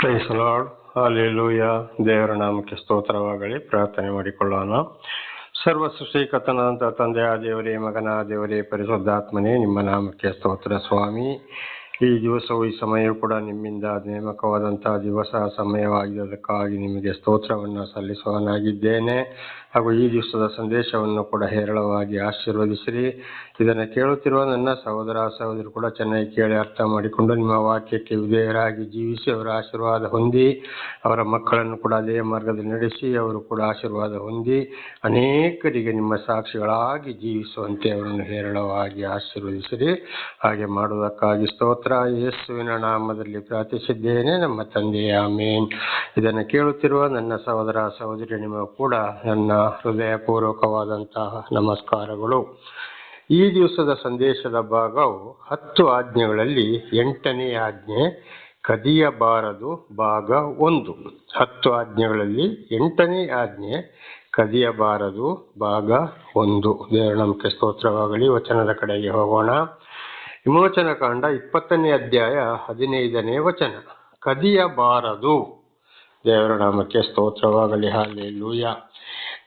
Price lord hallelujah ದೇವರ ನಾಮಕ್ಕೆ ಸ್ತೋತ್ರವಾಗಲಿ. ಪ್ರಾರ್ಥನೆ ಮಾಡಿಕೊಳ್ಳೋಣ. ಸರ್ವ ಸೃಷ್ಟಿಕರ್ತನಾದಂಥ ತಂದೆಯ, ದೇವರೇ ಮಗನ ದೇವರೇ, ಪರಿಶುದ್ಧಾತ್ಮನೇ, ನಿಮ್ಮ ನಾಮಕ್ಕೆ ಸ್ತೋತ್ರ ಸ್ವಾಮಿ. ಈ ದಿವಸವು ಈ ಸಮಯವು ಕೂಡ ನಿಮ್ಮಿಂದ ನೇಮಕವಾದಂತಹ ದಿವಸ ಸಮಯವಾಗಿದ್ದಕ್ಕಾಗಿ ನಿಮಗೆ ಸ್ತೋತ್ರವನ್ನು ಸಲ್ಲಿಸುವನಾಗಿದ್ದೇನೆ ಹಾಗೂ ಈ ದಿವಸದ ಸಂದೇಶವನ್ನು ಕೂಡ ಹೇರಳವಾಗಿ ಆಶೀರ್ವದಿಸಿರಿ. ಇದನ್ನು ಕೇಳುತ್ತಿರುವ ನನ್ನ ಸಹೋದರ ಸಹೋದರಿ ಕೂಡ ಚೆನ್ನಾಗಿ ಕೇಳಿ ಅರ್ಥ ಮಾಡಿಕೊಂಡು ನಿಮ್ಮ ವಾಕ್ಯಕ್ಕೆ ವಿಧೇಯರಾಗಿ ಜೀವಿಸಿ ಅವರ ಆಶೀರ್ವಾದ ಹೊಂದಿ, ಅವರ ಮಕ್ಕಳನ್ನು ಕೂಡ ಅದೇ ಮಾರ್ಗದಲ್ಲಿ ನಡೆಸಿ, ಅವರು ಕೂಡ ಆಶೀರ್ವಾದ ಹೊಂದಿ, ಅನೇಕರಿಗೆ ನಿಮ್ಮ ಸಾಕ್ಷಿಗಳಾಗಿ ಜೀವಿಸುವಂತೆ ಅವರನ್ನು ಹೇರಳವಾಗಿ ಆಶೀರ್ವದಿಸಿರಿ. ಹಾಗೆ ಮಾಡುವುದಕ್ಕಾಗಿ ಸ್ತೋತ್ರ ಯೇಸುವಿನ ನಾಮದಲ್ಲಿ ಪ್ರಾರ್ಥಿಸಿದ್ದೇನೆ. ನಮ್ಮ ತಂದೆಯ ಮೇನ್ ಇದನ್ನು ಕೇಳುತ್ತಿರುವ ನನ್ನ ಸಹೋದರ ಸಹೋದರಿ ನಿಮಗೂ ಕೂಡ ನನ್ನ ಹೃದಯಪೂರ್ವಕವಾದಂತಹ ನಮಸ್ಕಾರಗಳು. ಈ ದಿವಸದ ಸಂದೇಶದ ಭಾಗವು ಹತ್ತು ಆಜ್ಞೆಗಳಲ್ಲಿ ಎಂಟನೇ ಆಜ್ಞೆ, ಕದಿಯಬಾರದು ಭಾಗ ಒಂದು. ಹತ್ತು ಆಜ್ಞೆಗಳಲ್ಲಿ ಎಂಟನೇ ಆಜ್ಞೆ, ಕದಿಯಬಾರದು ಭಾಗ ಒಂದು. ದೇವರ ನಮಗೆ ಸ್ತೋತ್ರವಾಗಲಿ, ವಚನದ ಕಡೆಗೆ ಹೋಗೋಣ. ವಿಮೋಚನ ಕಾಂಡ ಇಪ್ಪತ್ತನೇ ಅಧ್ಯಾಯ ಹದಿನೈದನೇ ವಚನ. ಕದಿಯಬಾರದು. ದೇವರ ನಾಮಕ್ಕೆ ಸ್ತೋತ್ರವಾಗಲಿ ಹಾಲೆ ಲೂಯ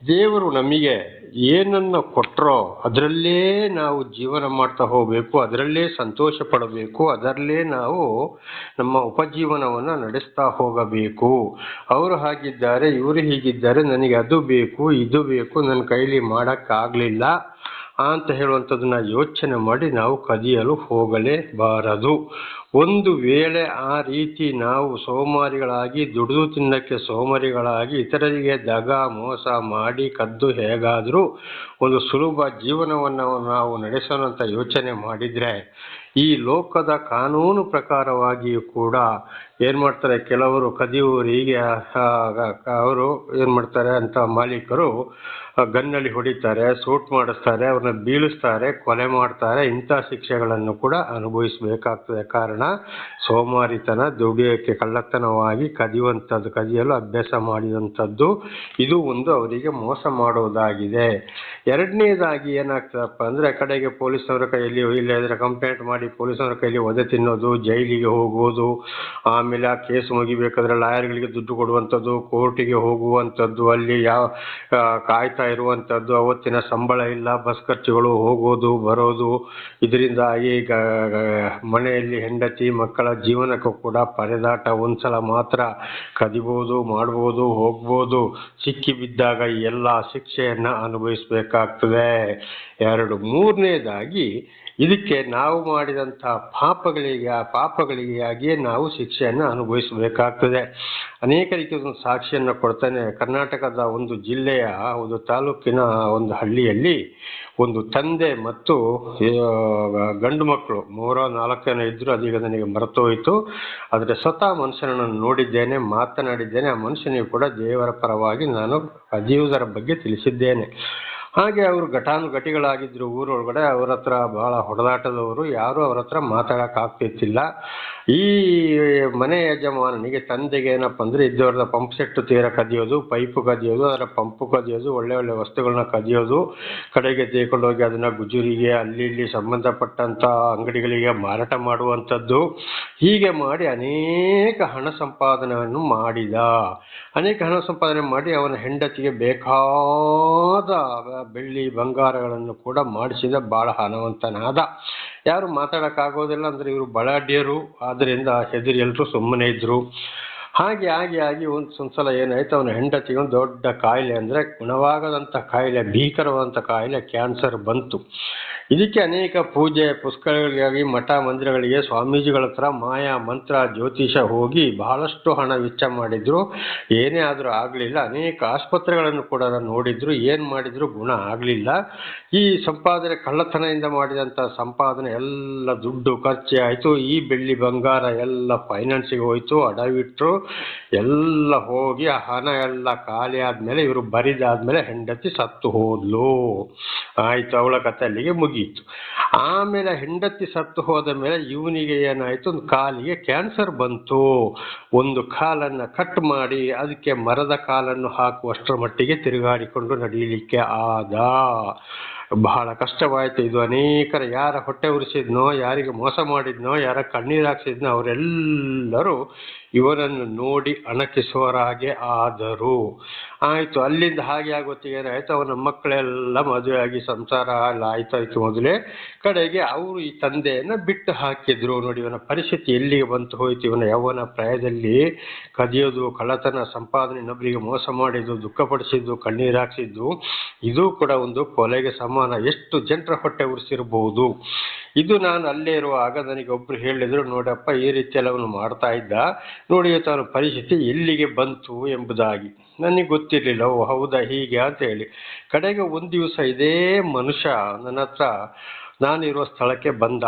ದೇವರು ನಮಗೆ ಏನನ್ನು ಕೊಟ್ಟರೋ ಅದರಲ್ಲೇ ನಾವು ಜೀವನ ಮಾಡ್ತಾ ಹೋಗಬೇಕು, ಅದರಲ್ಲೇ ಸಂತೋಷ ಪಡಬೇಕು, ಅದರಲ್ಲೇ ನಾವು ನಮ್ಮ ಉಪಜೀವನವನ್ನು ನಡೆಸ್ತಾ ಹೋಗಬೇಕು. ಅವರು ಹಾಗಿದ್ದಾರೆ, ಇವರು ಹೀಗಿದ್ದಾರೆ, ನನಗೆ ಅದು ಬೇಕು, ಇದು ಬೇಕು, ನನ್ನ ಕೈಲಿ ಮಾಡೋಕ್ಕಾಗಲಿಲ್ಲ. ಅಂತ ಹೇಳುವಂಥದ್ದನ್ನ ಯೋಚನೆ ಮಾಡಿ ನಾವು ಕದಿಯಲು ಹೋಗಲೇಬಾರದು. ಒಂದು ವೇಳೆ ಆ ರೀತಿ ನಾವು ಸೋಮಾರಿಗಳಾಗಿ, ದುಡಿದು ತಿನ್ನಕ್ಕೆ ಸೋಮಾರಿಗಳಾಗಿ, ಇತರರಿಗೆ ದಗ, ಮೋಸ ಮಾಡಿ ಕದ್ದು ಹೇಗಾದರೂ ಒಂದು ಸುಲಭ ಜೀವನವನ್ನು ನಾವು ನಡೆಸೋಣ ಯೋಚನೆ ಮಾಡಿದರೆ, ಈ ಲೋಕದ ಕಾನೂನು ಪ್ರಕಾರವಾಗಿಯೂ ಕೂಡ ಏನು ಮಾಡ್ತಾರೆ? ಕೆಲವರು ಕದಿಯುವವರಿಗೆ ಅವರು ಏನು ಮಾಡ್ತಾರೆ ಅಂತ ಮಾಲೀಕರು ಗನ್ನಲ್ಲಿ ಹೊಡಿತಾರೆ, ಸೂಟ್ ಮಾಡಿಸ್ತಾರೆ, ಅವ್ರನ್ನ ಬೀಳಿಸ್ತಾರೆ, ಕೊಲೆ ಮಾಡ್ತಾರೆ. ಇಂಥ ಶಿಕ್ಷೆಗಳನ್ನು ಕೂಡ ಅನುಭವಿಸಬೇಕಾಗ್ತದೆ. ಕಾರಣ, ಸೋಮಾರಿತನ ದುಡಿಯೋಕ್ಕೆ ಕಳ್ಳತನವಾಗಿ ಕದಿಯುವಂಥದ್ದು, ಕದಿಯಲು ಅಭ್ಯಾಸ ಮಾಡಿದಂಥದ್ದು, ಇದು ಒಂದು ಅವರಿಗೆ ಮೋಸ ಮಾಡುವುದಾಗಿದೆ ಎರಡನೇದಾಗಿ ಏನಾಗ್ತದಪ್ಪ ಅಂದರೆ, ಕಡೆಗೆ ಪೊಲೀಸವರ ಕೈಯಲ್ಲಿ ಇಲ್ಲದ್ರೆ ಕಂಪ್ಲೇಂಟ್ ಮಾಡಿ ಪೊಲೀಸವರ ಕೈಯಲ್ಲಿ ಒದೆ ತಿನ್ನೋದು, ಜೈಲಿಗೆ ಹೋಗುವುದು ಆಮೇಲೆ ಆ ಕೇಸ್ ಮುಗಿಬೇಕಾದ್ರೆ ಲಾಯರ್ಗಳಿಗೆ ದುಡ್ಡು ಕೊಡುವಂಥದ್ದು, ಕೋರ್ಟಿಗೆ ಹೋಗುವಂಥದ್ದು, ಅಲ್ಲಿ ಯಾವ ಕಾಯ್ತಾ ಇರುವಂಥದ್ದು, ಅವತ್ತಿನ ಸಂಬಳ ಇಲ್ಲ, ಬಸ್ ಖರ್ಚುಗಳು ಹೋಗೋದು, ಬರೋದು ಇದರಿಂದಾಗಿ ಮನೆಯಲ್ಲಿ ಹೆಂಡತಿ ಮಕ್ಕಳ ಜೀವನಕ್ಕೂ ಕೂಡ ಪರದಾಟ ಒಂದ್ಸಲ ಮಾತ್ರ ಕದಿಬೋದು, ಮಾಡ್ಬೋದು, ಹೋಗ್ಬೋದು. ಸಿಕ್ಕಿ ಬಿದ್ದಾಗ ಎಲ್ಲ ಶಿಕ್ಷೆಯನ್ನು ಅನುಭವಿಸಬೇಕಾಗ್ತದೆ. ಎರಡು, ಮೂರನೇದಾಗಿ ಇದಕ್ಕೆ ನಾವು ಮಾಡಿದಂಥ ಪಾಪಗಳಿಗೆ, ಆ ಪಾಪಗಳಿಗಾಗಿಯೇ ನಾವು ಶಿಕ್ಷೆಯನ್ನು ಅನುಭವಿಸಬೇಕಾಗ್ತದೆ. ರೀತಿಯ ಒಂದು ಸಾಕ್ಷಿಯನ್ನು ಕೊಡ್ತಾನೆ. ಕರ್ನಾಟಕದ ಒಂದು ಜಿಲ್ಲೆಯ, ಒಂದು ತಾಲೂಕಿನ ಒಂದು ಹಳ್ಳಿಯಲ್ಲಿ ಒಂದು ತಂದೆ ಮತ್ತು ಗಂಡು ಮಕ್ಕಳು ಮೂರೋ ಜನ ಇದ್ದರು ಅದೀಗ ನನಗೆ ಮರೆತೋಯಿತು ಆದರೆ ಸ್ವತಃ ಮನುಷ್ಯನನ್ನು ನೋಡಿದ್ದೇನೆ, ಮಾತನಾಡಿದ್ದೇನೆ. ಆ ಮನುಷ್ಯನಿಗೆ ಕೂಡ ದೇವರ ಪರವಾಗಿ ನಾನು ಅಜೀವದರ ಬಗ್ಗೆ ತಿಳಿಸಿದ್ದೇನೆ. ಹಾಗೆ ಅವರು ಘಟಾನುಘಟಿಗಳಾಗಿದ್ದರು ಊರೊಳಗಡೆ, ಅವ್ರ ಹತ್ರ ಬಹಳ ಹೊಡೆದಾಟದವರು ಯಾರೂ ಅವ್ರ ಹತ್ರ ಮಾತಾಡೋಕ್ಕಾಗ್ತಿತ್ತಿಲ್ಲ ಈ ಮನೆ ಯಜಮಾನನಿಗೆ ತಂದೆಗೆ ಏನಪ್ಪ ಅಂದರೆ ಇದ್ದವ್ರದ ಪಂಪ್ ಸೆಟ್ ತೀರ ಕದಿಯೋದು, ಪೈಪು ಕದಿಯೋದು, ಅದರ ಪಂಪು ಕದಿಯೋದು, ಒಳ್ಳೆ ಒಳ್ಳೆ ವಸ್ತುಗಳನ್ನ ಕದಿಯೋದು, ಕಡೆಗೆ ತೇಕೊಂಡೋಗಿ ಅದನ್ನು ಗುಜುರಿಗೆ, ಅಲ್ಲಿ ಇಲ್ಲಿ ಸಂಬಂಧಪಟ್ಟಂಥ ಅಂಗಡಿಗಳಿಗೆ ಮಾರಾಟ ಮಾಡುವಂಥದ್ದು. ಹೀಗೆ ಮಾಡಿ ಅನೇಕ ಹಣ ಸಂಪಾದನೆಯನ್ನು ಮಾಡಿದ. ಅನೇಕ ಹಣ ಸಂಪಾದನೆ ಮಾಡಿ ಅವನ ಹೆಂಡತಿಗೆ ಬೇಕಾದ ಬೆಳ್ಳಿ ಬಂಗಾರಗಳನ್ನು ಕೂಡ ಮಾಡಿಸಿದ ಭಾಳ ಹಣವಂತನಾದ ಯಾರು ಮಾತಾಡೋಕ್ಕಾಗೋದಿಲ್ಲ ಅಂದರೆ ಇವರು ಬಲಾಢ್ಯರು. ಆದ್ದರಿಂದ ಹೆದರಿ ಎಲ್ಲರೂ ಸುಮ್ಮನೆ ಇದ್ದರು ಹಾಗೆ ಹಾಗೆ ಆಗಿ ಒಂದು ಒಂದ್ಸಲ ಏನಾಯ್ತು, ಅವನ ಹೆಂಡತಿಗೆ ಒಂದು ದೊಡ್ಡ ಕಾಯಿಲೆ ಅಂದರೆ ಗುಣವಾಗದಂಥ ಕಾಯಿಲೆ ಭೀಕರವಾದಂಥ ಕಾಯಿಲೆ ಕ್ಯಾನ್ಸರ್ ಬಂತು. ಇದಕ್ಕೆ ಅನೇಕ ಪೂಜೆ ಪುಸ್ತಕಗಳಿಗಾಗಿ ಮಠ ಮಂದಿರಗಳಿಗೆ ಸ್ವಾಮೀಜಿಗಳ ಹತ್ರ ಮಾಯಾ, ಮಂತ್ರ, ಜ್ಯೋತಿಷ ಹೋಗಿ ಬಹಳಷ್ಟು ಹಣ ವೆಚ್ಚ ಮಾಡಿದ್ರು. ಏನೇ ಆದರೂ ಆಗಲಿಲ್ಲ. ಅನೇಕ ಆಸ್ಪತ್ರೆಗಳನ್ನು ಕೂಡ ನೋಡಿದ್ರು. ಏನು ಮಾಡಿದ್ರು? ಗುಣ ಆಗಲಿಲ್ಲ. ಈ ಸಂಪಾದನೆ, ಕಳ್ಳತನದಿಂದ ಮಾಡಿದಂಥ ಸಂಪಾದನೆ, ಎಲ್ಲ ದುಡ್ಡು ಖರ್ಚೆ ಆಯಿತು. ಈ ಬೆಳ್ಳಿ ಬಂಗಾರ ಎಲ್ಲ ಫೈನಾನ್ಸಿಗೆ ಹೋಯಿತು, ಅಡವಿಟ್ರು. ಎಲ್ಲ ಹೋಗಿ ಆ ಹಣ ಎಲ್ಲ ಖಾಲಿ ಆದಮೇಲೆ ಇವರು ಬರಿದಾದ್ಮೇಲೆ ಹೆಂಡತಿ ಸತ್ತು ಹೋದ್ಲು. ಆಯಿತು ಅವಳ ಕತೆ ಅಲ್ಲಿಗೆ ಮುಗೀತು ಆಮೇಲೆ ಹೆಂಡತಿ ಸತ್ತು ಹೋದ ಮೇಲೆ ಇವನಿಗೆ ಏನಾಯಿತು? ಒಂದು ಕಾಲಿಗೆ ಕ್ಯಾನ್ಸರ್ ಬಂತು. ಒಂದು ಕಾಲನ್ನು ಕಟ್ ಮಾಡಿ ಅದಕ್ಕೆ ಮರದ ಕಾಲನ್ನು ಹಾಕುವಷ್ಟರ ಮಟ್ಟಿಗೆ ತಿರುಗಾಡಿಕೊಂಡು ನಡೀಲಿಕ್ಕೆ ಆದ. ಬಹಳ ಕಷ್ಟವಾಯಿತು. ಇದು ಅನೇಕರ ಯಾರ ಹೊಟ್ಟೆ ಉರಿಸಿದ್ನೋ, ಯಾರಿಗೆ ಮೋಸ ಮಾಡಿದ್ನೋ, ಯಾರ ಕಣ್ಣೀರು ಹಾಕ್ಸಿದ್ನೋ, ಅವರೆಲ್ಲರೂ ಇವರನ್ನು ನೋಡಿ ಅಣಕಿಸುವರಾಗೆ ಆದರು. ಆಯಿತು, ಅಲ್ಲಿಂದ ಹಾಗೆ ಆಗೋತ್ತಿಗೆ ಆಯಿತು. ಅವನ ಮಕ್ಕಳೆಲ್ಲ ಮದುವೆ ಆಗಿ ಸಂಸಾರ ಎಲ್ಲ ಆಯ್ತಾಯ್ತು ಮೊದಲೇ. ಕಡೆಗೆ ಅವರು ಈ ತಂದೆಯನ್ನು ಬಿಟ್ಟು ಹಾಕಿದ್ರು. ನೋಡಿ, ಇವನ ಪರಿಸ್ಥಿತಿ ಎಲ್ಲಿಗೆ ಬಂತು ಹೋಯ್ತು? ಇವನ ಯೌವನ ಪ್ರಾಯದಲ್ಲಿ ಕದಿಯೋದು, ಕಳ್ಳತನ, ಸಂಪಾದನೆ ಇನ್ನೊಬ್ಬರಿಗೆ ಮೋಸ ಮಾಡಿದ್ದು, ದುಃಖಪಡಿಸಿದ್ದು, ಕಣ್ಣೀರು ಹಾಕ್ಸಿದ್ದು, ಇದು ಕೂಡ ಒಂದು ಕೊಲೆಗೆ ಸಮಾನ ಎಷ್ಟು ಜನರ ಹೊಟ್ಟೆ ಉರಿಸಿರಬಹುದು ಇದು ನಾನು ಅಲ್ಲೇ ಇರುವಾಗ ನನಗೆ ಒಬ್ರು ಹೇಳಿದ್ರು, ನೋಡಪ್ಪ, ಈ ರೀತಿ ಅವನು ಮಾಡ್ತಾ ಇದ್ದ. ನೋಡಿ ತಾನು ಪರಿಸ್ಥಿತಿ ಎಲ್ಲಿಗೆ ಬಂತು ಎಂಬುದಾಗಿ. ನನಗೆ ಗೊತ್ತಿರಲಿಲ್ಲ ಓ ಹೌದಾ, ಹೀಗೆ ಅಂತ ಹೇಳಿ. ಕಡೆಗೆ ಒಂದು ದಿವಸ ಇದೇ ಮನುಷ್ಯ ನನ್ನ ಹತ್ರ ನಾನಿರುವ ಸ್ಥಳಕ್ಕೆ ಬಂದ.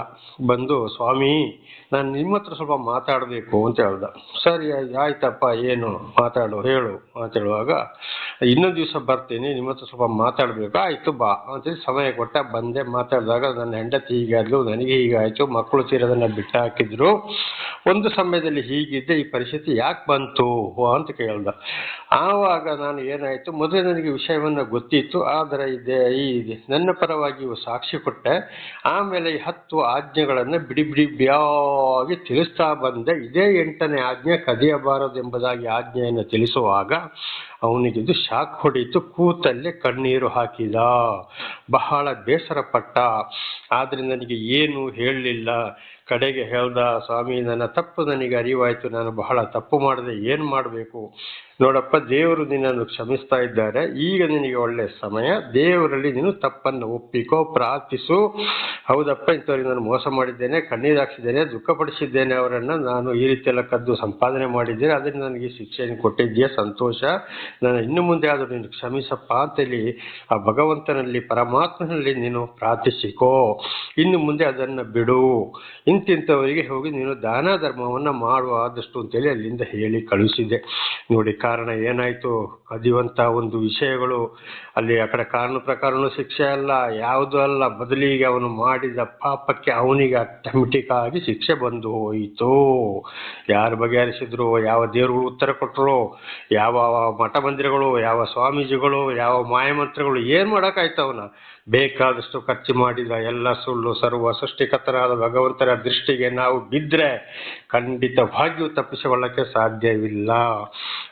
ಬಂದು, ಸ್ವಾಮಿ, ನಾನು ನಿಮ್ಮ ಹತ್ರ ಸ್ವಲ್ಪ ಮಾತಾಡಬೇಕು ಅಂತ ಹೇಳ್ದ. ಸರಿ ಆಯ್ತಪ್ಪ, ಏನು? ಮಾತಾಡು, ಹೇಳು. ಅಂತ ಹೇಳುವಾಗ, ಇನ್ನೊಂದು ದಿವಸ ಬರ್ತೀನಿ ನಿಮ್ಮ ಹತ್ರ ಸ್ವಲ್ಪ ಮಾತಾಡಬೇಕು. ಆಯ್ತು, ಬಾ. ಅಂತೇಳಿ ಸಮಯ ಕೊಟ್ಟ, ಬಂದೆ. ಮಾತಾಡಿದಾಗ ನನ್ನ ಹೆಂಡತಿ ಹೀಗಾದ್ಲು, ನನಗೆ ಹೀಗಾಯಿತು, ಮಕ್ಕಳು ತೀರೋದನ್ನ ಬಿಟ್ಟು ಹಾಕಿದ್ರು ಒಂದು ಸಮಯದಲ್ಲಿ ಹೀಗಿದ್ದೆ, ಈ ಪರಿಸ್ಥಿತಿ ಯಾಕೆ ಬಂತು? ಅಂತ ಕೇಳ್ದ. ಆವಾಗ ನಾನು ಏನಾಯಿತು, ಮೊದಲೇ ನನಗೆ ವಿಷಯವನ್ನು ಗೊತ್ತಿತ್ತು. ಆದರೆ ಇದೆ, ಈ, ನನ್ನ ಪರವಾಗಿ ಸಾಕ್ಷಿ ಕೊಟ್ಟೆ. ಆಮೇಲೆ ಈ ಹತ್ತು ಆಜ್ಞೆಗಳನ್ನು ಬಿಡಿ ಬಿಡಿ ಬ್ಯಾಗಿ ತಿಳಿಸ್ತಾ ಬಂದೆ. ಇದೇ ಎಂಟನೇ ಆಜ್ಞೆ ಕದಿಯಬಾರದು ಎಂಬುದಾಗಿ ಆಜ್ಞೆಯನ್ನು ತಿಳಿಸುವಾಗ ಅವನಿಗಿದ್ದು ಶಾಕ್ ಹೊಡೀತು. ಕೂತಲ್ಲೇ ಕಣ್ಣೀರು ಹಾಕಿದ. ಬಹಳ ಬೇಸರಪಟ್ಟ. ಆದ್ರೆ ನನಗೆ ಏನು ಹೇಳಲಿಲ್ಲ. ಕಡೆಗೆ ಹೇಳ್ದ, ಸ್ವಾಮಿ, ನನ್ನ ತಪ್ಪು ನನಗೆ ಅರಿವಾಯ್ತು. ನಾನು ಬಹಳ ತಪ್ಪು ಮಾಡಿದೆ. ಏನು ಮಾಡಬೇಕು? ನೋಡಪ್ಪ, ದೇವರು ನಿನ್ನನ್ನು ಕ್ಷಮಿಸ್ತಾ ಇದ್ದಾರೆ. ಈಗ ನಿನಗೆ ಒಳ್ಳೆ ಸಮಯ. ದೇವರಲ್ಲಿ ನೀನು ತಪ್ಪನ್ನು ಒಪ್ಪಿಕೋ, ಪ್ರಾರ್ಥಿಸು. ಹೌದಪ್ಪ ಇಂಥವ್ರಿಗೆ ನಾನು ಮೋಸ ಮಾಡಿದ್ದೇನೆ, ಕಣ್ಣೀರು ಹಾಕ್ಸಿದ್ದೇನೆ, ದುಃಖಪಡಿಸಿದ್ದೇನೆ, ಅವರನ್ನು ನಾನು ಈ ರೀತಿ ಕದ್ದು ಸಂಪಾದನೆ ಮಾಡಿದ್ದೇನೆ. ಅದರಿಂದ ನನಗೆ ಶಿಕ್ಷೆಯನ್ನು ಕೊಟ್ಟಿದ್ದೀಯ? ಸಂತೋಷ. ನಾನು ಇನ್ನು ಮುಂದೆ ಆದರೂ ನೀನು ಕ್ಷಮಿಸಪ್ಪ ಅಂತೇಳಿ ಆ ಭಗವಂತನಲ್ಲಿ, ಪರಮಾತ್ಮನಲ್ಲಿ ನೀನು ಪ್ರಾರ್ಥಿಸಿಕೋ. ಇನ್ನು ಮುಂದೆ ಅದನ್ನು ಬಿಡು. ಇಂತಿಂಥವರಿಗೆ ಹೋಗಿ ನೀನು ದಾನ ಧರ್ಮವನ್ನು ಮಾಡುವ ಆದಷ್ಟು ಅಂತೇಳಿ ಅಲ್ಲಿಂದ ಹೇಳಿ ಕಳಿಸಿದೆ ನೋಡಿ ಕಾರಣ ಏನಾಯಿತು? ಅದಿವಂಥ ಒಂದು ವಿಷಯಗಳು ಅಲ್ಲಿ ಆ ಕಡೆ ಕಾರಣ ಪ್ರಕಾರನೂ ಶಿಕ್ಷೆ ಅಲ್ಲ, ಯಾವುದೂ ಅಲ್ಲ. ಬದಲಿಗೆ ಅವನು ಮಾಡಿದ ಪಾಪಕ್ಕೆ ಅವನಿಗೆ ಆಟೋಮೆಟಿಕ್ ಆಗಿ ಶಿಕ್ಷೆ ಬಂದು ಹೋಯಿತು. ಯಾರು ಬಗೆಹರಿಸಿದ್ರು ಯಾವ ದೇವರುಗಳು ಉತ್ತರ ಕೊಟ್ಟರು ಯಾವ ಮಠ ಮಂದಿರಗಳು, ಯಾವ ಸ್ವಾಮೀಜಿಗಳು, ಯಾವ ಮಾಯಮಂತ್ರಗಳು, ಏನು ಮಾಡೋಕ್ಕಾಯ್ತು ಅವನ? ಬೇಕಾದಷ್ಟು ಖರ್ಚು ಮಾಡಿದ ಎಲ್ಲ ಸುಳ್ಳು, ಸರ್ವ ಸೃಷ್ಟಿಕತರಾದ ಭಗವಂತನ ದೃಷ್ಟಿಗೆ ನಾವು ಬಿದ್ದರೆ ಖಂಡಿತವಾಗಿಯೂ ತಪ್ಪಿಸಿಕೊಳ್ಳಕ್ಕೆ ಸಾಧ್ಯವಿಲ್ಲ.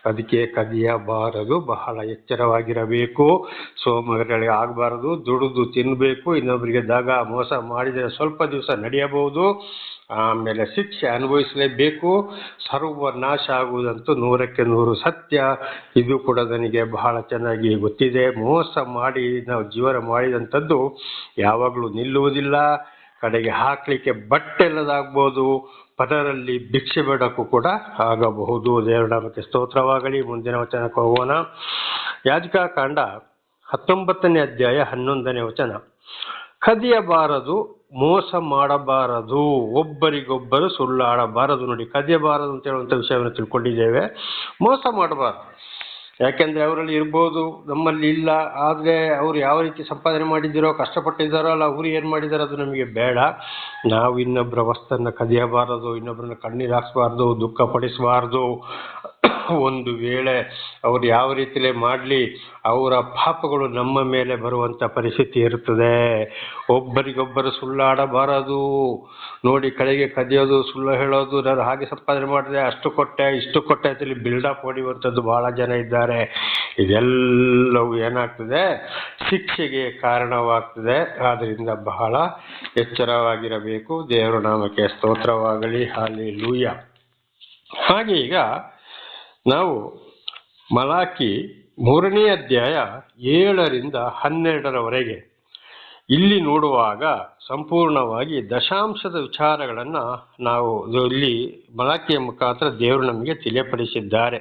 ಅದಕ್ಕೆ ಕದಿಯಬಾರದು, ಬಹಳ ಎಚ್ಚರವಾಗಿರಬೇಕು. ಸೋಮಗಳಿಗೆ ಆಗಬಾರದು, ದುಡಿದು ತಿನ್ನಬೇಕು ಇನ್ನೊಬ್ಬರಿಗೆ ದಗ ಮೋಸ ಮಾಡಿದರೆ ಸ್ವಲ್ಪ ದಿವಸ ನಡೆಯಬಹುದು. ಆಮೇಲೆ ಶಿಕ್ಷೆ ಅನುಭವಿಸಲೇಬೇಕು. ಸರ್ವನಾಶ ಆಗುವುದಂತೂ ನೂರಕ್ಕೆ ನೂರು ಸತ್ಯ. ಇದು ಕೂಡ ನನಗೆ ಬಹಳ ಚೆನ್ನಾಗಿ ಗೊತ್ತಿದೆ. ಮೋಸ ಮಾಡಿ ನಾವು ಜೀವನ ಮಾಡಿದಂಥದ್ದು ಯಾವಾಗಲೂ ನಿಲ್ಲುವುದಿಲ್ಲ. ಕಡೆಗೆ ಹಾಕಲಿಕ್ಕೆ ಬಟ್ಟೆ ಇಲ್ಲದಾಗ್ಬೋದು. ಪದರಲ್ಲಿ ಭಿಕ್ಷೆ ಬೇಡಕ್ಕೂ ಕೂಡ ಆಗಬಹುದು. ದೇವರ ನಾಮಕ್ಕೆ ಸ್ತೋತ್ರವಾಗಲಿ. ಮುಂದಿನ ವಚನಕ್ಕೆ ಹೋಗೋಣ. ಯಾಜಕ ಕಾಂಡ ಹತ್ತೊಂಬತ್ತನೇ ಅಧ್ಯಾಯ ಹನ್ನೊಂದನೇ ವಚನ. ಕದಿಯಬಾರದು ಮೋಸ ಮಾಡಬಾರದು ಒಬ್ಬರಿಗೊಬ್ಬರು ಸುಳ್ಳಾಡಬಾರದು. ನೋಡಿ ಕದಿಯಬಾರದು ಅಂತ ಹೇಳುವಂಥ ವಿಷಯವನ್ನು ತಿಳ್ಕೊಂಡಿದ್ದೇವೆ. ಮೋಸ ಮಾಡಬಾರದು. ಯಾಕೆಂದ್ರೆ ಅವರಲ್ಲಿ ಇರ್ಬೋದು, ನಮ್ಮಲ್ಲಿ ಇಲ್ಲ, ಆದರೆ ಅವ್ರು ಯಾವ ರೀತಿ ಸಂಪಾದನೆ ಮಾಡಿದ್ದೀರೋ, ಕಷ್ಟಪಟ್ಟಿದ್ದಾರೋ, ಅಲ್ಲ ಅವ್ರು ಏನು ಮಾಡಿದಾರೋ ಅದು ನಮಗೆ ಬೇಡ. ನಾವು ಇನ್ನೊಬ್ಬರ ವಸ್ತನ್ನು ಕದಿಯಬಾರದು ಇನ್ನೊಬ್ಬರನ್ನ ಕಣ್ಣೀರು ಹಾಕ್ಸ್ಬಾರ್ದು, ದುಃಖ ಪಡಿಸಬಾರ್ದು. ಒಂದು ವೇಳೆ ಅವ್ರು ಯಾವ ರೀತಿಲೇ ಮಾಡಲಿ, ಅವರ ಪಾಪಗಳು ನಮ್ಮ ಮೇಲೆ ಬರುವಂಥ ಪರಿಸ್ಥಿತಿ ಇರುತ್ತದೆ ಒಬ್ಬರಿಗೊಬ್ಬರು ಸುಳ್ಳಾಡಬಾರದು ನೋಡಿ ಕಡೆಗೆ ಕದಿಯೋದು, ಸುಳ್ಳು ಹೇಳೋದು, ನಾನು ಹಾಗೆ ಸಂಪಾದನೆ ಮಾಡಿದೆ ಅಷ್ಟು ಕೊಟ್ಟೆ, ಇಷ್ಟು ಕೊಟ್ಟೆ ಅಂತೇಳಿ ಬಿಲ್ಡಪ್ ಹೊಡೆಯುವಂಥದ್ದು ಬಹಳ ಜನ ಇದ್ದಾರೆ. ಇದೆಲ್ಲವೂ ಏನಾಗ್ತದೆ? ಶಿಕ್ಷೆಗೆ ಕಾರಣವಾಗ್ತದೆ. ಆದ್ದರಿಂದ ಬಹಳ ಎಚ್ಚರವಾಗಿರಬೇಕು. ದೇವರ ನಾಮಕ್ಕೆ ಸ್ತೋತ್ರವಾಗಲಿ. ಹಾಲಿ ಲೂಯ ಹಾಗೆ ಈಗ ನಾವು ಮಲಾಕಿ ಮೂರನೇ ಅಧ್ಯಾಯ ಏಳರಿಂದ ಹನ್ನೆರಡರವರೆಗೆ ಇಲ್ಲಿ ನೋಡುವಾಗ ಸಂಪೂರ್ಣವಾಗಿ ದಶಾಂಶದ ವಿಚಾರಗಳನ್ನು ನಾವು ಇಲ್ಲಿ ಮಲಾಕಿಯ ಮುಖಾಂತರ ದೇವರು ನಮಗೆ ತಿಳಿಯಪಡಿಸಿದ್ದಾರೆ.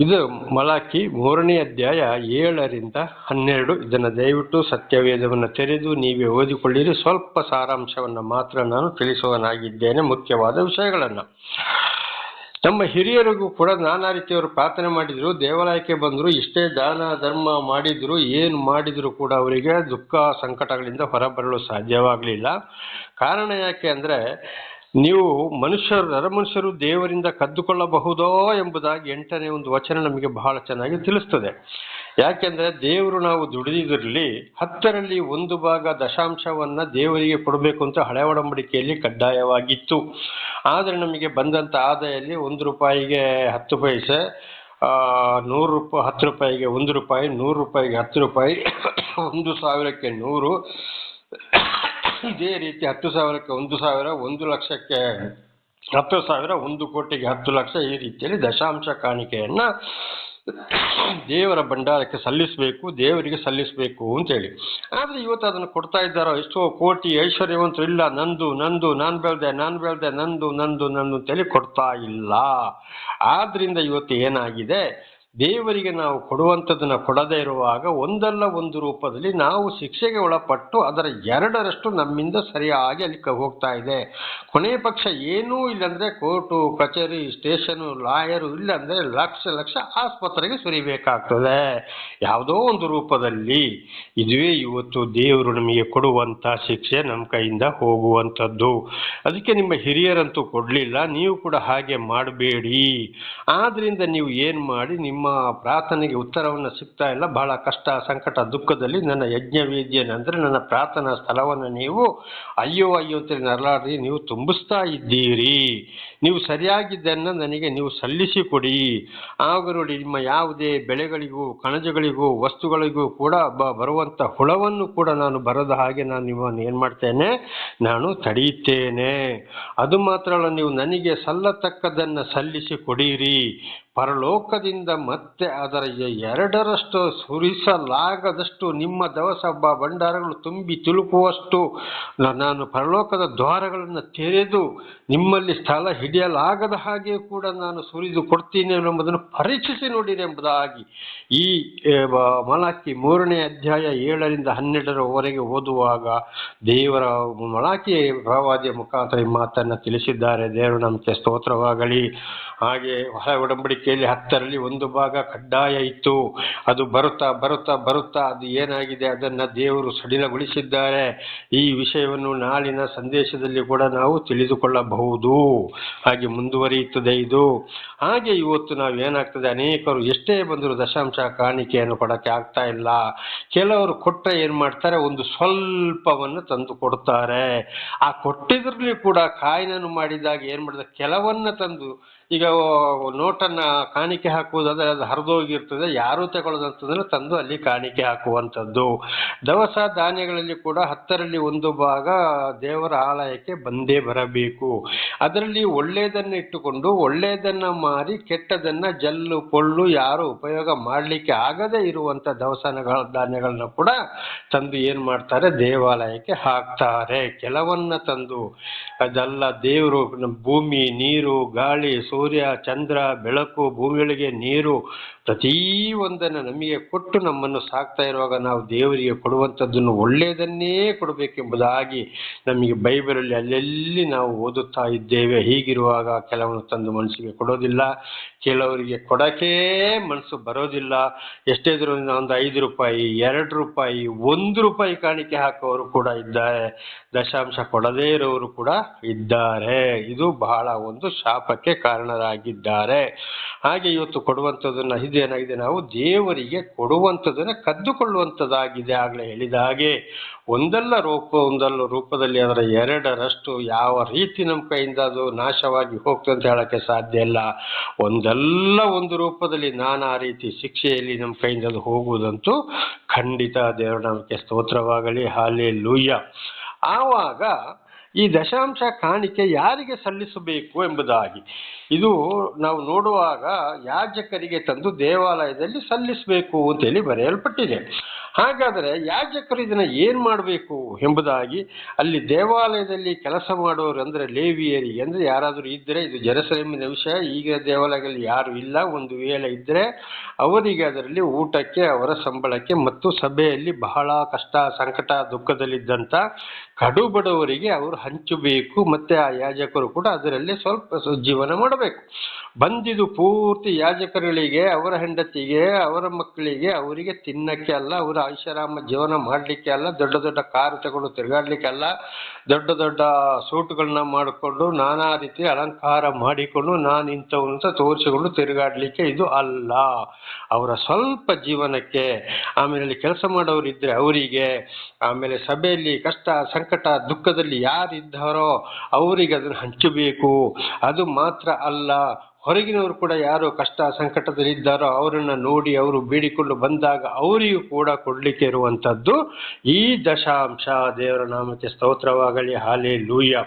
ಇದು ಮಲಾಕಿ ಮೂರನೇ ಅಧ್ಯಾಯ ಏಳರಿಂದ ಹನ್ನೆರಡು. ಇದನ್ನು ದಯವಿಟ್ಟು ಸತ್ಯವೇದವನ್ನು ತೆರೆದು ನೀವೇ ಓದಿಕೊಳ್ಳಿರಿ. ಸ್ವಲ್ಪ ಸಾರಾಂಶವನ್ನು ಮಾತ್ರ ನಾನು ತಿಳಿಸುವನಾಗಿದ್ದೇನೆ. ಮುಖ್ಯವಾದ ವಿಷಯಗಳನ್ನು. ನಮ್ಮ ಹಿರಿಯರಿಗೂ ಕೂಡ ನಾನಾ ರೀತಿಯವರು ಪ್ರಾರ್ಥನೆ ಮಾಡಿದ್ರು. ದೇವಾಲಯಕ್ಕೆ ಬಂದರು. ಇಷ್ಟೇ ದಾನ, ಧರ್ಮ ಮಾಡಿದ್ರು. ಏನು ಮಾಡಿದ್ರು ಕೂಡ ಅವರಿಗೆ ದುಃಖ, ಸಂಕಟಗಳಿಂದ ಹೊರಬರಲು ಸಾಧ್ಯವಾಗಲಿಲ್ಲ. ಕಾರಣ ಯಾಕೆ ಅಂದರೆ ನೀವು ಮನುಷ್ಯರು ನರಮನುಷ್ಯರು ದೇವರಿಂದ ಕದ್ದುಕೊಳ್ಳಬಹುದೋ ಎಂಬುದಾಗಿ ಎಂಟನೇ ಒಂದು ವಚನ ನಮಗೆ ಬಹಳ ಚೆನ್ನಾಗಿ ತಿಳಿಸ್ತದೆ. ಯಾಕೆಂದರೆ ದೇವರು ನಾವು ದುಡಿದಿರಲಿ ಹತ್ತರಲ್ಲಿ ಒಂದು ಭಾಗ ದಶಾಂಶವನ್ನ ದೇವರಿಗೆ ಕೊಡಬೇಕು ಅಂತ ಹಳೆ ಒಡಂಬಡಿಕೆಯಲ್ಲಿ ಕಡ್ಡಾಯವಾಗಿತ್ತು. ಆದರೆ ನಮಗೆ ಬಂದಂತ ಆದಾಯಲ್ಲಿ ಒಂದು ರೂಪಾಯಿಗೆ ಹತ್ತು ಪೈಸೆ ನೂರು ರೂಪಾಯಿ, ಹತ್ತು ರೂಪಾಯಿಗೆ ಒಂದು ರೂಪಾಯಿ, ನೂರು ರೂಪಾಯಿಗೆ ಹತ್ತು ರೂಪಾಯಿ, ಒಂದು ಸಾವಿರಕ್ಕೆ ನೂರು ಇದೇ ರೀತಿ ಹತ್ತು ಸಾವಿರಕ್ಕೆ ಒಂದು ಸಾವಿರ, ಒಂದು ಲಕ್ಷಕ್ಕೆ ಹತ್ತು ಸಾವಿರ, ಒಂದು ಕೋಟಿಗೆ ಹತ್ತು ಲಕ್ಷ ಈ ರೀತಿಯಲ್ಲಿ ದಶಾಂಶ ಕಾಣಿಕೆಯನ್ನ ದೇವರ ಭಂಡಾರಕ್ಕೆ ಸಲ್ಲಿಸಬೇಕು, ದೇವರಿಗೆ ಸಲ್ಲಿಸಬೇಕು ಅಂತೇಳಿ ಆದ್ರೆ ಇವತ್ತು ಅದನ್ನು ಕೊಡ್ತಾ ಇದ್ದಾರೋ, ಎಷ್ಟೋ ಕೋಟಿ ಐಶ್ವರ್ಯವಂತರು ಇಲ್ಲ ನಂದು ನಂದು, ನಾನು ಬೆಳೆದೆ ನಾನು ಬೆಳೆದೆ, ನಂದು ನಂದು ನಂದು ಅಂತೇಳಿ ಕೊಡ್ತಾ ಇಲ್ಲ. ಆದ್ದರಿಂದ ಇವತ್ತು ಏನಾಗಿದೆ? ದೇವರಿಗೆ ನಾವು ಕೊಡುವಂಥದ್ದನ್ನ ಕೊಡದೇ ಇರುವಾಗ ಒಂದಲ್ಲ ಒಂದು ರೂಪದಲ್ಲಿ ನಾವು ಶಿಕ್ಷೆಗೆ ಒಳಪಟ್ಟು ಅದರ ಎರಡರಷ್ಟು ನಮ್ಮಿಂದ ಸರಿಯಾಗಿ ಅಲ್ಲಿ ಹೋಗ್ತಾ ಇದೆ. ಕೊನೆಯ ಪಕ್ಷ ಏನೂ ಇಲ್ಲಾಂದರೆ ಕೋರ್ಟು, ಕಚೇರಿ, ಸ್ಟೇಷನು, ಲಾಯರು ಇಲ್ಲಂದ್ರೆ ಲಕ್ಷ ಲಕ್ಷ ಆಸ್ಪತ್ರೆಗೆ ಸುರಿಬೇಕಾಗ್ತದೆ. ಯಾವುದೋ ಒಂದು ರೂಪದಲ್ಲಿ ಇದುವೇ ಇವತ್ತು ದೇವರು ನಮಗೆ ಕೊಡುವಂಥ ಶಿಕ್ಷೆ ನಮ್ಮ ಕೈಯಿಂದ ಹೋಗುವಂಥದ್ದು. ಅದಕ್ಕೆ ನಿಮ್ಮ ಹಿರಿಯರಂತೂ ಕೊಡಲಿಲ್ಲ, ನೀವು ಕೂಡ ಹಾಗೆ ಮಾಡಬೇಡಿ. ಆದ್ದರಿಂದ ನೀವು ಏನು ಮಾಡಿ ನಿಮ್ಮ ಪ್ರಾರ್ಥನೆಗೆ ಉತ್ತರವನ್ನು ಸಿಗ್ತಾ ಇಲ್ಲ. ಬಹಳ ಕಷ್ಟ, ಸಂಕಟ, ದುಃಖದಲ್ಲಿ ನನ್ನ ಯಜ್ಞ ವೇದಿಯನ್ನು ಅಂದರೆ ನನ್ನ ಪ್ರಾರ್ಥನಾ ಸ್ಥಳವನ್ನು ನೀವು ಅಯ್ಯೋ ಅಯ್ಯೋ ಅಂತೇಳಿ ನರಳಾಡಿ, ನೀವು ತುಂಬಿಸ್ತಾ ಇದ್ದೀರಿ. ನೀವು ಸರಿಯಾಗಿದ್ದನ್ನು ನನಗೆ ನೀವು ಸಲ್ಲಿಸಿ ಕೊಡಿ. ಆಗ ನೋಡಿ ನಿಮ್ಮ ಯಾವುದೇ ಬೆಳೆಗಳಿಗೂ, ಕಣಜಗಳಿಗೂ, ವಸ್ತುಗಳಿಗೂ ಕೂಡ ಬ, ಬರುವಂಥ ಹುಳವನ್ನು ಕೂಡ ನಾನು ಬರದ ಹಾಗೆ ನಾನು ನಿಮ್ಮನ್ನು ಏನು ಮಾಡ್ತೇನೆ? ನಾನು ತಡೆಯುತ್ತೇನೆ. ಅದು ಮಾತ್ರ ಅಲ್ಲ ನೀವು ನನಗೆ ಸಲ್ಲತಕ್ಕದನ್ನು ಸಲ್ಲಿಸಿ ಕೊಡಿರಿ. ಪರಲೋಕದಿಂದ ಮತ್ತೆ ಅದರ ಎರಡರಷ್ಟು ಸುರಿಸಲಾಗದಷ್ಟು ನಿಮ್ಮ ದವಸ ಭಂಡಾರಗಳು ತುಂಬಿ ತುಳುಕುವಷ್ಟು ನಾನು ಪರಲೋಕದ ದ್ವಾರಗಳನ್ನು ತೆರೆದು ನಿಮ್ಮಲ್ಲಿ ಸ್ಥಳ ಹಿಡಿಯಲಾಗದ ಹಾಗೆ ಕೂಡ ನಾನು ಸುರಿದು ಕೊಡ್ತೀನಿ ಎಂಬುದನ್ನು ಪರೀಕ್ಷಿಸಿ ನೋಡಿರಿ ಎಂಬುದಾಗಿ ಈ ಮಲಾಕಿ ಮೂರನೇ ಅಧ್ಯಾಯ ಏಳರಿಂದ ಹನ್ನೆರಡರವರೆಗೆ ಓದುವಾಗ ದೇವರ ಮಲಾಕಿ ಪ್ರವಾದಿಯ ಮುಖಾಂತರ ಈ ಮಾತನ್ನು ತಿಳಿಸಿದ್ದಾರೆ. ದೇವರು ನಮಗೆ ಸ್ತೋತ್ರವಾಗಲಿ. ಹಾಗೆ ಹೊಸ ಒಡಂಬಡಿಕೆಯಲ್ಲಿ ಹತ್ತರಲ್ಲಿ ಒಂದು ಭಾಗ ಕಡ್ಡಾಯ ಇತ್ತು. ಅದು ಬರುತ್ತಾ ಬರುತ್ತಾ ಬರುತ್ತಾ, ಅದು ಏನಾಗಿದೆ ಅದನ್ನು ದೇವರು ಸಡಿಲಗೊಳಿಸಿದ್ದಾರೆ. ಈ ವಿಷಯವನ್ನು ನಾಳಿನ ಸಂದೇಶದಲ್ಲಿ ಕೂಡ ನಾವು ತಿಳಿದುಕೊಳ್ಳಬಹುದು. ಹಾಗೆ ಮುಂದುವರಿಯುತ್ತದೆ ಇದು. ಹಾಗೆ ಇವತ್ತು ನಾವು ಏನಾಗ್ತದೆ ಅನೇಕರು ಎಷ್ಟೇ ಬಂದರೂ ದಶಾಂಶ ಕಾಣಿಕೆಯನ್ನು ಕೊಡಕ್ಕೆ ಆಗ್ತಾ ಇಲ್ಲ. ಕೆಲವರು ಕೊಟ್ಟರೆ ಏನು ಮಾಡ್ತಾರೆ, ಒಂದು ಸ್ವಲ್ಪವನ್ನು ತಂದು ಕೊಡ್ತಾರೆ. ಆ ಕೊಟ್ಟಿದ್ರಲ್ಲಿ ಕೂಡ ಕಾಯಿನನ್ನು ಮಾಡಿದಾಗ ಏನು ಮಾಡಿದ, ಕೆಲವನ್ನ ತಂದು ಈಗ ನೋಟನ್ನ ಕಾಣಿಕೆ ಹಾಕುವುದಾದ್ರೆ ಅದು ಹರಿದೋಗಿರ್ತದೆ, ಯಾರೂ ತಗೊಳ್ಳೋದಂತಂದ್ರೆ ತಂದು ಅಲ್ಲಿ ಕಾಣಿಕೆ ಹಾಕುವಂಥದ್ದು. ದವಸ ಧಾನ್ಯಗಳಲ್ಲಿ ಕೂಡ ಹತ್ತರಲ್ಲಿ ಒಂದು ಭಾಗ ದೇವರ ಆಲಯಕ್ಕೆ ಬಂದೇ ಬರಬೇಕು. ಅದರಲ್ಲಿ ಒಳ್ಳೆಯದನ್ನ ಇಟ್ಟುಕೊಂಡು ಒಳ್ಳೆಯದನ್ನ ಮಾರಿ ಕೆಟ್ಟದನ್ನ ಜಲ್ಲು, ಪೊಳ್ಳು ಯಾರು ಉಪಯೋಗ ಮಾಡಲಿಕ್ಕೆ ಆಗದೇ ಇರುವಂತ ದವಸಗಳ ಧಾನ್ಯಗಳನ್ನ ಕೂಡ ತಂದು ಏನ್ ಮಾಡ್ತಾರೆ ದೇವಾಲಯಕ್ಕೆ ಹಾಕ್ತಾರೆ. ಕೆಲವನ್ನ ತಂದು ಅದಲ್ಲ ದೇವರು, ಭೂಮಿ, ನೀರು, ಗಾಳಿ, ಸೂರ್ಯ, ಚಂದ್ರ, ಬೆಳಕು, ಭೂಮಿಯೊಳಗೆ ನೀರು. ಪ್ರತಿ ಒಂದನ್ನು ನಮಗೆ ಕೊಟ್ಟು ನಮ್ಮನ್ನು ಸಾಕ್ತಾ ಇರುವಾಗ ನಾವು ದೇವರಿಗೆ ಕೊಡುವಂಥದ್ದನ್ನು ಒಳ್ಳೆಯದನ್ನೇ ಕೊಡಬೇಕೆಂಬುದಾಗಿ ನಮಗೆ ಬೈಬಲಲ್ಲಿ ಅಲ್ಲೆಲ್ಲಿ ನಾವು ಓದುತ್ತಾ ಇದ್ದೇವೆ. ಹೀಗಿರುವಾಗ ಕೆಲವನ್ನು ತಂದು ಮನಸ್ಸಿಗೆ ಕೊಡೋದಿಲ್ಲ. ಕೆಲವರಿಗೆ ಕೊಡೋಕ್ಕೇ ಮನಸ್ಸು ಬರೋದಿಲ್ಲ. ಎಷ್ಟೇ ಇದ್ರೂ ಒಂದು ಐದು ರೂಪಾಯಿ, ಎರಡು ರೂಪಾಯಿ, ಒಂದು ರೂಪಾಯಿ ಕಾಣಿಕೆ ಹಾಕೋರು ಕೂಡ ಇದ್ದಾರೆ. ದಶಾಂಶ ಕೊಡದೇ ಇರೋರು ಕೂಡ ಇದ್ದಾರೆ. ಇದು ಬಹಳ ಒಂದು ಶಾಪಕ್ಕೆ ಕಾರಣರಾಗಿದ್ದಾರೆ. ಹಾಗೆ ಇವತ್ತು ಕೊಡುವಂಥದ್ದನ್ನ ಇದೇನಾಗಿದೆ ನಾವು ದೇವರಿಗೆ ಕೊಡುವಂಥದ್ದನ್ನ ಕದ್ದುಕೊಳ್ಳುವಂಥದ್ದಾಗಿದೆ ಆಗಲೇ ಹೇಳಿದ ಹಾಗೆ. ಒಂದಲ್ಲ ರೂಪ, ಒಂದಲ್ಲ ರೂಪದಲ್ಲಿ ಅದರ ಎರಡರಷ್ಟು ಯಾವ ರೀತಿ ನಮ್ಮ ಕೈಯಿಂದ ಅದು ನಾಶವಾಗಿ ಹೋಗ್ತದೆ ಅಂತ ಹೇಳಕ್ಕೆ ಸಾಧ್ಯ ಇಲ್ಲ. ಒಂದಲ್ಲ ಒಂದು ರೂಪದಲ್ಲಿ ನಾನಾ ರೀತಿ ಶಿಕ್ಷೆಯಲ್ಲಿ ನಮ್ಮ ಕೈಯಿಂದ ಅದು ಹೋಗುವುದಂತೂ ಖಂಡಿತ ದೇವರ ನಮಗೆ ಸ್ತೋತ್ರವಾಗಲಿ. ಹಾಲೆ ಲೂಯ್ಯ ಆವಾಗ ಈ ದಶಾಂಶ ಕಾಣಿಕೆ ಯಾರಿಗೆ ಸಲ್ಲಿಸಬೇಕು ಎಂಬುದಾಗಿ. ಇದು ನಾವು ನೋಡುವಾಗ ಯಾಜಕರಿಗೆ ತಂದು ದೇವಾಲಯದಲ್ಲಿ ಸಲ್ಲಿಸಬೇಕು ಅಂತೇಳಿ ಬರೆಯಲ್ಪಟ್ಟಿದೆ. ಹಾಗಾದರೆ ಯಾಜಕರು ಇದನ್ನು ಏನು ಮಾಡಬೇಕು ಎಂಬುದಾಗಿ ಅಲ್ಲಿ ದೇವಾಲಯದಲ್ಲಿ ಕೆಲಸ ಮಾಡೋರು ಅಂದರೆ ಲೇವಿಯರಿಗೆ ಅಂದರೆ ಯಾರಾದರೂ ಇದ್ದರೆ ಇದು ಜನಸೇಮಿನ ವಿಷಯ, ಈಗ ದೇವಾಲಯಗಳಲ್ಲಿ ಯಾರು ಇಲ್ಲ, ಒಂದು ವೇಳೆ ಇದ್ದರೆ ಅವರಿಗೆ ಅದರಲ್ಲಿ ಊಟಕ್ಕೆ, ಅವರ ಸಂಬಳಕ್ಕೆ ಮತ್ತು ಸಭೆಯಲ್ಲಿ ಬಹಳ ಕಷ್ಟ, ಸಂಕಟ ದುಃಖದಲ್ಲಿದ್ದಂಥ ಕಡು ಬಡವರಿಗೆ ಅವರು ಹಂಚಬೇಕು ಮತ್ತು ಆ ಯಾಜಕರು ಕೂಡ ಅದರಲ್ಲಿ ಸ್ವಲ್ಪ ಜೀವನ ಮಾಡಬೇಕು. ಬಂದಿದ್ದು ಪೂರ್ತಿ ಯಾಜಕರುಗಳಿಗೆ, ಅವರ ಹೆಂಡತಿಗೆ, ಅವರ ಮಕ್ಕಳಿಗೆ ಅವರಿಗೆ ತಿನ್ನಕ್ಕೆ ಅಲ್ಲ, ಅವರು ಐಷಾರಾಮ ಜೀವನ ಮಾಡಲಿಕ್ಕೆ ಅಲ್ಲ, ದೊಡ್ಡ ದೊಡ್ಡ ಕಾರು ತಗೊಂಡು ತಿರುಗಾಡ್ಲಿಕ್ಕೆ ಅಲ್ಲ, ದೊಡ್ಡ ದೊಡ್ಡ ಸೂಟ್ಗಳನ್ನ ಮಾಡಿಕೊಂಡು ನಾನಾ ರೀತಿ ಅಲಂಕಾರ ಮಾಡಿಕೊಂಡು ನಾನು ಇಂಥವು ಅಂತ ತೋರಿಸಿಕೊಂಡು ತಿರುಗಾಡ್ಲಿಕ್ಕೆ ಇದು ಅಲ್ಲ. ಅವರ ಸ್ವಲ್ಪ ಜೀವನಕ್ಕೆ, ಆಮೇಲೆ ಅಲ್ಲಿ ಕೆಲಸ ಇದ್ರೆ ಅವರಿಗೆ, ಆಮೇಲೆ ಸಭೆಯಲ್ಲಿ ಕಷ್ಟ, ಸಂಕಟ, ದುಃಖದಲ್ಲಿ ಯಾರಿದ್ದಾರೋ ಅವರಿಗೆ ಅದನ್ನು ಹಂಚಬೇಕು. ಅದು ಮಾತ್ರ ಅಲ್ಲ. ಹೊರಗಿನವರು ಕೂಡ ಯಾರು ಕಷ್ಟ ಸಂಕಟದಲ್ಲಿ ಇದ್ದಾರೋ ಅವರನ್ನು ನೋಡಿ ಅವರು ಬೇಡಿಕೊಂಡು ಬಂದಾಗ ಅವರಿಗೂ ಕೂಡ ಕೊಡಲಿಕ್ಕೆ ಇರುವಂಥದ್ದು ಈ ದಶಾಂಶ ದೇವರ ನಾಮಕ್ಕೆ ಸ್ತೋತ್ರವಾಗಲಿ. ಹಾಲೆ ಲೂಯ್ಯ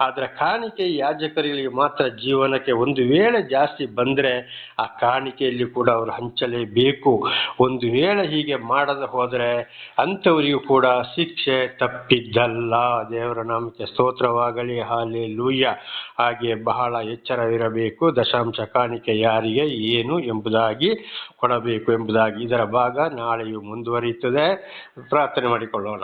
ಆದರೆ ಕಾಣಿಕೆ ಯಾಜಕರಿಗೆ ಮಾತ್ರ ಜೀವನಕ್ಕೆ ಒಂದು ವೇಳೆ ಜಾಸ್ತಿ ಬಂದರೆ ಆ ಕಾಣಿಕೆಯಲ್ಲಿ ಕೂಡ ಅವರು ಹಂಚಲೇಬೇಕು. ಒಂದು ವೇಳೆ ಹೀಗೆ ಮಾಡದೆ ಹೋದರೆ ಅಂಥವರಿಗೂ ಕೂಡ ಶಿಕ್ಷೆ ತಪ್ಪಿದ್ದಲ್ಲ. ದೇವರ ನಾಮಕ್ಕೆ ಸ್ತೋತ್ರವಾಗಲಿ ಹಾಲೆ ಲೂಯ್ಯ ಹಾಗೆ ಬಹಳ ಎಚ್ಚರವಿರಬೇಕು. ದಶಾಂಶ ಕಾಣಿಕೆ ಯಾರಿಗೆ ಏನು ಎಂಬುದಾಗಿ ಕೊಡಬೇಕು ಎಂಬುದಾಗಿ ಇದರ ಭಾಗ ನಾಳೆಯೂ ಮುಂದುವರಿಯುತ್ತದೆ. ಪ್ರಾರ್ಥನೆ ಮಾಡಿಕೊಳ್ಳೋಣ.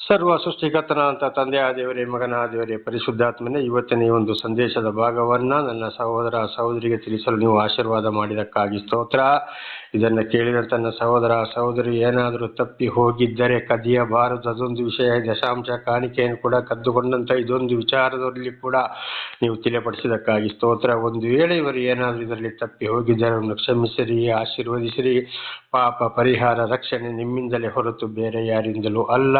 ಸರ್ವ ಸೃಷ್ಟಿಕರ್ತನಾದಂಥ ತಂದೆಯ ದೇವರೇ ಮಗನ ದೇವರೇ ಪರಿಶುದ್ಧಾತ್ಮನೇ, ಇವತ್ತಿನ ಈ ಒಂದು ಸಂದೇಶದ ಭಾಗವನ್ನ ನನ್ನ ಸಹೋದರ ಸಹೋದರಿಗೆ ತಿಳಿಸಲು ನೀವು ಆಶೀರ್ವಾದ ಮಾಡಿದಕ್ಕಾಗಿ ಸ್ತೋತ್ರ. ಇದನ್ನು ಕೇಳಿದ ತನ್ನ ಸಹೋದರ ಸಹೋದರಿ ಏನಾದರೂ ತಪ್ಪಿ ಹೋಗಿದ್ದರೆ ಕದಿಯಬಾರದು. ಅದೊಂದು ವಿಷಯ, ದಶಾಂಶ ಕಾಣಿಕೆಯನ್ನು ಕೂಡ ಕದ್ದುಕೊಂಡಂಥ ಇದೊಂದು ವಿಚಾರದಲ್ಲಿ ಕೂಡ ನೀವು ತಿಳಿಪಡಿಸಿದಕ್ಕಾಗಿ ಸ್ತೋತ್ರ. ಒಂದು ವೇಳೆ ಇವರು ಏನಾದರೂ ಇದರಲ್ಲಿ ತಪ್ಪಿ ಹೋಗಿದ್ದರೆ ಅವರನ್ನು ಕ್ಷಮಿಸಿರಿ, ಆಶೀರ್ವದಿಸಿರಿ. ಪಾಪ ಪರಿಹಾರ, ರಕ್ಷಣೆ ನಿಮ್ಮಿಂದಲೇ ಹೊರತು ಬೇರೆ ಯಾರಿಂದಲೂ ಅಲ್ಲ.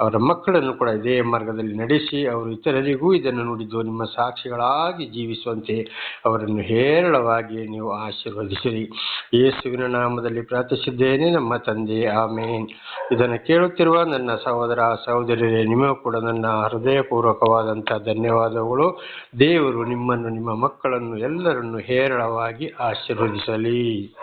ಅವರ ಮಕ್ಕಳನ್ನು ಕೂಡ ಇದೇ ಮಾರ್ಗದಲ್ಲಿ ನಡೆಸಿ ಅವರು ಇತರರಿಗೂ ಇದನ್ನು ನೋಡಿದ್ದು ನಿಮ್ಮ ಸಾಕ್ಷಿಗಳಾಗಿ ಜೀವಿಸುವಂತೆ ಅವರನ್ನು ಹೇರಳವಾಗಿ ನೀವು ಆಶೀರ್ವದಿಸಿರಿ. ಯೇಸುವಿನ ನಾಮದಲ್ಲಿ ಪ್ರಾರ್ಥಿಸಿದ್ದೇನೆ, ನಮ್ಮ ತಂದೆ, ಆಮೇನ್. ಇದನ್ನು ಕೇಳುತ್ತಿರುವ ನನ್ನ ಸಹೋದರ, ಸಹೋದರಿಯರೇ ನಿಮಗೂ ಕೂಡ ನನ್ನ ಹೃದಯಪೂರ್ವಕವಾದಂಥ ಧನ್ಯವಾದಗಳು. ದೇವರು ನಿಮ್ಮನ್ನು, ನಿಮ್ಮ ಮಕ್ಕಳನ್ನು ಎಲ್ಲರನ್ನು ಹೇರಳವಾಗಿ ಆಶೀರ್ವದಿಸಲಿ.